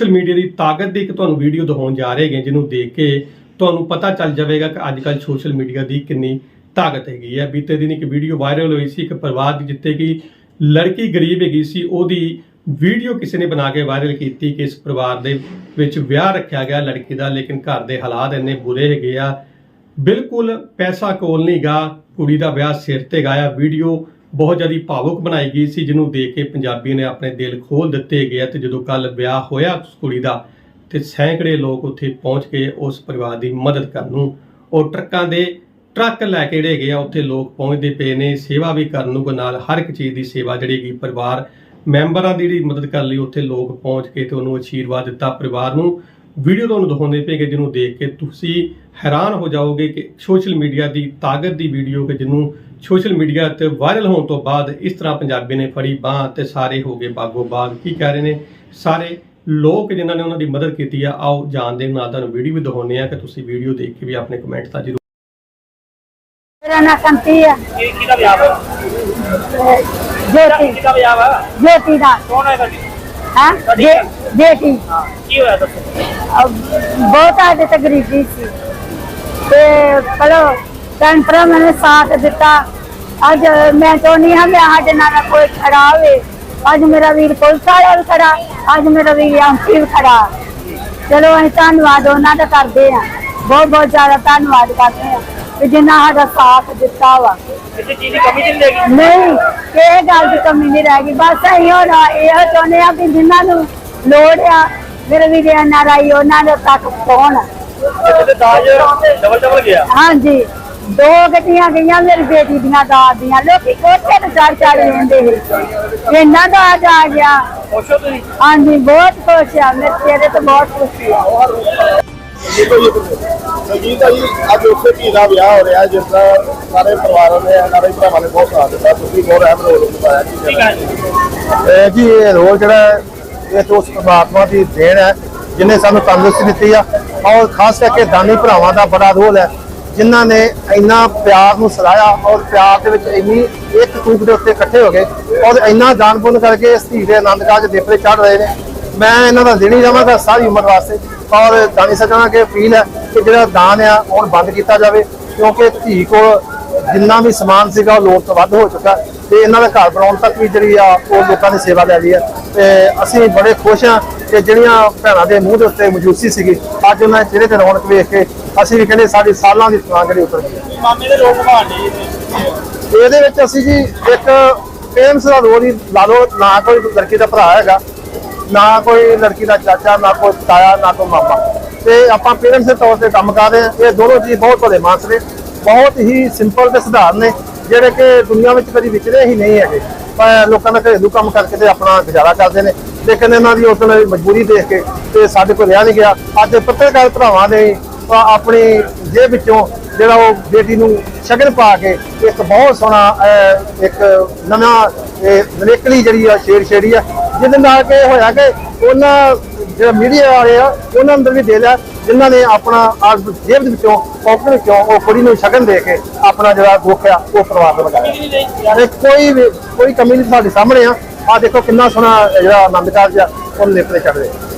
Social media ਦੀ ਤਾਕਤ ਦੀ ਇੱਕ ਤੁਹਾਨੂੰ ਵੀਡੀਓ ਦਿਖਾਉਣ ਜਾ ਰਹੇ ਹਾਂ ਜਿਹਨੂੰ ਦੇਖ ਕੇ ਤੁਹਾਨੂੰ ਪਤਾ ਚੱਲ ਜਾਵੇਗਾ ਕਿ ਅੱਜ ਕੱਲ੍ਹ ਸੋਸ਼ਲ ਮੀਡੀਆ ਦੀ ਕਿੰਨੀ ਤਾਕਤ ਹੈਗੀ ਹੈ। ਬੀਤੇ ਦਿਨ ਇੱਕ ਵੀਡੀਓ ਵਾਇਰਲ ਹੋਈ ਸੀ, ਇੱਕ ਪਰਿਵਾਰ ਦੀ, ਜਿੱਥੇ ਕਿ ਲੜਕੀ ਗਰੀਬ ਹੈਗੀ ਸੀ, ਉਹਦੀ ਵੀਡੀਓ ਕਿਸੇ ਨੇ ਬਣਾ ਕੇ ਵਾਇਰਲ ਕੀਤੀ ਕਿ ਇਸ ਪਰਿਵਾਰ ਦੇ ਵਿੱਚ ਵਿਆਹ ਰੱਖਿਆ ਗਿਆ ਲੜਕੀ ਦਾ, ਲੇਕਿਨ ਘਰ ਦੇ ਹਾਲਾਤ ਇੰਨੇ ਬੁਰੇ ਹੈਗੇ ਆ। ਬਿਲਕੁਲ ਪੈਸਾ ਕੋਲ ਨਹੀਂ ਗਾ ਕੁੜੀ ਦਾ ਵਿਆਹ ਸਿਰ ਤੇ ਗਾਇਆ ਵੀਡੀਓ ਬਹੁਤ ਜ਼ਿਆਦਾ ਭਾਵੁਕ ਬਣਾਈ ਗਈ ਸੀ, ਜਿਹਨੂੰ ਦੇਖ ਕੇ ਪੰਜਾਬੀ ਨੇ ਆਪਣੇ ਦਿਲ ਖੋਲ ਦਿੱਤੇ ਗਏ ਤੇ ਜਦੋਂ ਕੱਲ ਵਿਆਹ ਹੋਇਆ ਉਸ ਕੁੜੀ ਦਾ ਤੇ ਸੈਂਕੜੇ ਲੋਕ ਉੱਥੇ ਪਹੁੰਚ ਕੇ ਉਸ ਪਰਿਵਾਰ ਦੀ ਮਦਦ ਕਰਨ ਨੂੰ ਉਹ ਟਰੱਕਾਂ ਦੇ ਟਰੱਕ ਲੈ ਕੇ ਜਿਹੜੇ ਗਏ ਆ, ਉੱਥੇ ਲੋਕ ਪਹੁੰਚਦੇ ਪਏ ਨੇ, ਸੇਵਾ ਵੀ ਕਰਨ ਨੂੰ, ਨਾਲ ਹਰ ਇੱਕ ਚੀਜ਼ ਦੀ ਸੇਵਾ ਜਿਹੜੀ ਗਈ ਪਰਿਵਾਰ ਮੈਂਬਰਾਂ ਦੀ ਜਿਹੜੀ ਮਦਦ ਕਰਨ ਲਈ ਉੱਥੇ ਲੋਕ ਪਹੁੰਚ ਕੇ ਤੇ ਉਹਨੂੰ ਆਸ਼ੀਰਵਾਦ ਦਿੱਤਾ ਪਰਿਵਾਰ ਨੂੰ। ਵੀਡੀਓ ਤੁਹਾਨੂੰ ਦਿਖਾਉਂਦੇ ਪਏ ਕਿ ਜਿਹਨੂੰ ਦੇਖ ਕੇ ਤੁਸੀਂ ਹੈਰਾਨ ਹੋ ਜਾਓਗੇ ਕਿ ਸੋਸ਼ਲ ਮੀਡੀਆ ਦੀ ਤਾਕਤ ਦੀ ਵੀਡੀਓ ਕਿ ਜਿਹਨੂੰ ਸੋਸ਼ਲ ਮੀਡੀਆ ਤੇ ਵਾਇਰਲ ਹੋਣ ਤੋਂ ਬਾਅਦ ਇਸ ਤਰ੍ਹਾਂ ਪੰਜਾਬੀ ਨੇ ਫੜੀ ਬਾਹ ਤੇ ਸਾਰੇ ਹੋ ਗਏ ਬਾਗੋ ਬਾਗ। ਕੀ ਕਹਿ ਰਹੇ ਨੇ? ਸਾਰੇ ਲੋਕ ਜਿਨ੍ਹਾਂ ਨੇ ਉਹਨਾਂ ਦੀ ਮਦਦ ਕੀਤੀ ਆ ਆਓ ਜਾਣਦੇ ਹਾਂ, ਨਾਲ ਤੁਹਾਨੂੰ ਵੀਡੀਓ ਵੀ ਦਿਖਾਉਂਦੇ ਆ ਕਿ ਤੁਸੀਂ ਵੀਡੀਓ ਦੇਖ ਕੇ ਵੀ ਆਪਣੇ ਕਮੈਂਟ ਤਾਂ ਜ਼ਰੂਰ ਮੇਰਾ ਨਾਂ ਕੰਤੀ ਆ। ਕੀ ਕਿਹਦਾ ਵਿਆਹ ਵਾ? ਜੋਤੀ। ਕਿਹਦਾ ਵਿਆਹ ਵਾ? ਜੋਤੀ ਦਾ। ਕੌਣ ਹੈ ਤੁਹਾਡੀ? ਹਾਂ? ਹਾਂ ਕੀ ਹੋਇਆ ਦੱਸੋ? ਬਹੁਤ ਆਦੇ ਤੇ ਗਰੀਬੀ ਸੀ। ਤੇ ਚਲੋ ਭੈਣ ਭਰਾ ਨੇ ਸਾਥ ਦਿੱਤਾ। ਅੱਜ ਮੈਂ ਚਾਹੁੰਦੀ ਹਾਂ ਕਿ ਸਾਡੇ ਨਾਲ ਕੋਈ ਖੜਾ ਹੋਵੇ। ਅੱਜ ਮੇਰਾ ਵੀਰ ਪੁਲਿਸ ਵਾਲਾ ਵੀ ਖੜਾ ਅੱਜ ਮੇਰਾ ਵੀਰ ਐਮਪੀ ਵੀ ਖੜਾ। ਚਲੋ ਅਸੀਂ ਧੰਨਵਾਦ ਉਹਨਾਂ ਦਾ ਕਰਦੇ ਹਾਂ। ਬਹੁਤ ਬਹੁਤ ਜ਼ਿਆਦਾ ਧੰਨਵਾਦ ਕਰਦੇ ਹਾਂ ਕਿ ਜਿਨ੍ਹਾਂ ਸਾਡਾ ਸਾਥ ਦਿੱਤਾ ਵਾ। ਕਿਸੇ ਚੀਜ਼ ਦੀ ਕਮੀ ਨਹੀਂ ਇਹ ਗੱਲ ਦੀ ਕਮੀ ਨਹੀਂ ਰਹਿ ਗਈ ਬਸ ਅਸੀਂ ਹੁਣ ਇਹ ਚਾਹੁੰਦੇ ਆ ਕਿ ਜਿਨ੍ਹਾਂ ਨੂੰ ਲੋੜ ਆ ਮੇਰੇ ਵੀ ਦੇ ਨਾਰਾਈ ਉਹਨਾਂ ਦੇ ਤੱਕ ਪਹੁੰਚ। ਕਿਸੇ ਦੇ ਦਾਜ ਡਬਲ ਡਬਲ ਗਿਆ। ਹਾਂਜੀ। ਦੋ ਗੱਡੀਆਂ ਗਈਆਂ ਮੇਰੀ ਬੇਟੀ ਦੀਆਂ ਦਾਦ ਦੀਆਂ। ਲੋਕੀ ਕੋਠੇ ਤੇ ਚੜ ਚੜ ਲੈਂਦੇ ਸੀ। ਇੰਨਾ ਦਾਜ ਆ ਗਿਆ। ਖੁਸ਼ ਹੋ ਤੁਸੀਂ? ਹਾਂਜੀ ਬਹੁਤ ਖੁਸ਼ ਆ। ਮੇਰੇ ਤੇਰੇ ਤੋਂ ਬਹੁਤ ਖੁਸ਼ੀ ਆ। ਸੰਗੀਤ ਜੀ ਅੱਜ ਉਸੇ ਧੀ ਦਾ ਵਿਆਹ ਹੋ ਰਿਹਾ ਜਿਸ ਦਾ ਸਾਰੇ ਪਰਿਵਾਰਾਂ ਨੇ ਸਾਰੇ ਭਰਾਵਾਂ ਨੇ ਬਹੁਤ ਸਾਥ ਦਿੱਤਾ। ਤੁਸੀਂ ਬਹੁਤ ਅਹਿਮ ਰੋਲ ਨਿਭਾਇਆ ਜੀ। ਹੈ ਜੀ। ਇਹ ਜੀ ਇਹ ਰੋਲ ਜਿਹੜਾ ਹੈ, ਇਹ ਤੋਂ ਉਸ ਪਰਮਾਤਮਾ ਦੀ ਦੇਣ ਹੈ ਜਿਨੇ ਸਾਨੂੰ ਤੰਦਰੁਸਤੀ ਦਿੱਤੀ ਆ। ਔਰ ਖਾਸ ਕਰਕੇ ਦਾਨੀ ਭਰਾਵਾਂ ਦਾ ਬੜਾ ਰੋਲ ਹੈ। ਜਿਨ੍ਹਾਂ ਨੇ ਇੰਨਾ ਪਿਆਰ ਨੂੰ ਸਰਾਇਆ ਔਰ ਪਿਆਰ ਦੇ ਵਿੱਚ ਇੰਨੀ ਇੱਕ ਤੂਕ ਦੇ ਉੱਤੇ ਇਕੱਠੇ ਹੋ ਗਏ ਔਰ ਇੰਨਾ ਦਾਨ ਪੁੰਨ ਕਰਕੇ ਇਸ ਧੀ ਦੇ ਆਨੰਦ ਕਾਜ ਦੇਪਰੇ ਚੜ ਰਹੇ ਨੇ। ਮੈਂ ਇਹਨਾਂ ਦਾ ਦੇਣੀ ਜਾਵਾਂਗਾ ਸਾਰੀ ਉਮਰ ਵਾਸਤੇ ਔਰ ਦਾਨੀ ਸੱਜਣਾ ਕੇ ਅਪੀਲ ਹੈ ਕਿ ਜਿਹੜਾ ਦਾਨ ਆ ਉਹ ਬੰਦ ਕੀਤਾ ਜਾਵੇ ਕਿਉਂਕਿ ਧੀ ਕੋਲ ਜਿੰਨਾ ਵੀ ਸਮਾਨ ਸੀਗਾ ਉਹ ਲੋੜ ਤੋਂ ਵੱਧ ਹੋ ਚੁੱਕਾ ਤੇ ਇਹਨਾਂ ਦਾ ਘਰ ਬਣਾਉਣ ਤੱਕ ਵੀ ਜਿਹੜੀ ਆ ਉਹ ਲੋਕਾਂ ਦੀ ਸੇਵਾ ਲੈ ਲਈ ਹੈ ਤੇ ਅਸੀਂ ਬੜੇ ਖੁਸ਼ ਹਾਂ ਕਿ ਜਿਹੜੀਆਂ ਭੈਣਾਂ ਦੇ ਮੂੰਹ ਦੇ ਉੱਤੇ ਮਜੂਸੀ ਸੀਗੀ, ਅੱਜ ਉਹਨਾਂ ਦੇ ਚਿਹਰੇ ਤੇ ਰੌਣਕ ਵੇਖ ਕੇ ਅਸੀਂ ਵੀ ਕਹਿੰਦੇ ਸਾਡੀ ਸਾਲਾਂ ਦੀ ਤਰਾਂ ਜਿਹੜੀ ਉਤਰ ਗਈ। ਮਾਮੇ ਦੇ ਲੋਕ ਭਾਣੇ ਇਹਦੇ ਵਿੱਚ ਅਸੀਂ ਜੀ ਇੱਕ ਪੇਰੈਂਟਸ ਦਾ ਰੋਲ ਹੀ ਲਾ ਲਓ ਨਾ ਕੋਈ ਲੜਕੀ ਦਾ ਭਰਾ ਹੈਗਾ ਨਾ ਕੋਈ ਲੜਕੀ ਦਾ ਚਾਚਾ ਨਾ ਕੋਈ ਤਾਇਆ ਨਾ ਕੋਈ ਮਾਮਾ। ਤੇ ਆਪਾਂ ਪੇਰੈਂਟਸ ਦੇ ਤੌਰ ਤੇ ਕੰਮ ਕਰ ਰਹੇ ਹਾਂ। ਇਹ ਦੋਨੋਂ ਜੀ ਬਹੁਤ ਭਲੇ ਮਾਨਸ ਨੇ। ਬਹੁਤ ਹੀ ਸਿੰਪਲ ਤੇ ਸਧਾਰਨ ਨੇ ਜਿਹੜੇ ਕਿ ਦੁਨੀਆ ਵਿੱਚ ਕਦੀ ਵਿਚਰੇ ਹੀ ਨਹੀਂ ਹੈਗੇ। ਪਰ ਲੋਕਾਂ ਦਾ ਘਰੇਲੂ ਕੰਮ ਕਰਕੇ ਤੇ ਆਪਣਾ ਗੁਜ਼ਾਰਾ ਕਰਦੇ ਨੇ। ਲੇਕਿਨ ਇਹਨਾਂ ਦੀ ਉਸ ਦੀ ਮਜਬੂਰੀ ਦੇਖ ਕੇ ਤੇ ਸਾਡੇ ਕੋਲ ਰਿਹਾ ਨਹੀਂ ਗਿਆ। ਅੱਜ ਪੱਤਰਕਾਰ ਭਰਾਵਾਂ ਨੇ ਅ, ਆਪਣੀ ਜੇਬ ਵਿੱਚੋਂ ਜਿਹੜਾ ਉਹ ਬੇਟੀ ਨੂੰ ਸ਼ਗਨ ਪਾ ਕੇ ਇੱਕ ਬਹੁਤ ਸੋਹਣਾ ਇੱਕ ਨਵਾਂ, ਇਹ ਜਿਹੜੀ ਆ ਸ਼ੇਰ ਛੇੜੀ ਆ, ਜਿਹਦੇ ਨਾਲ ਕਿ ਇਹ ਹੋਇਆ ਕਿ ਉਹਨਾਂ ਜਿਹੜਾ ਮੀਡੀਆ ਵਾਲੇ ਆ, ਉਹਨਾਂ ਅੰਦਰ ਵੀ ਦੇ ਲਿਆ, ਜਿਨ੍ਹਾਂ ਨੇ ਆਪਣਾ ਆਪ ਜੇਬ ਦੇ ਵਿੱਚੋਂ ਪਾਕਟ ਵਿੱਚੋਂ ਉਹ ਕੁੜੀ ਨੂੰ ਸ਼ਗਨ ਦੇ ਕੇ ਆਪਣਾ ਜਿਹੜਾ ਦੁੱਖ ਆ ਉਹ ਪਰਿਵਾਰ ਨੂੰ ਲਗਾਇਆ। ਕੋਈ ਵੀ, ਕੋਈ ਕਮੀ ਨਹੀਂ ਸਾਡੇ ਸਾਹਮਣੇ ਆ। ਆ ਦੇਖੋ ਕਿੰਨਾ ਸੋਹਣਾ ਜਿਹੜਾ ਆਨੰਦ ਕਾਰਜ ਆ ਉਹ ਨੇਪਰੇ ਚੜ ਰਿਹਾ।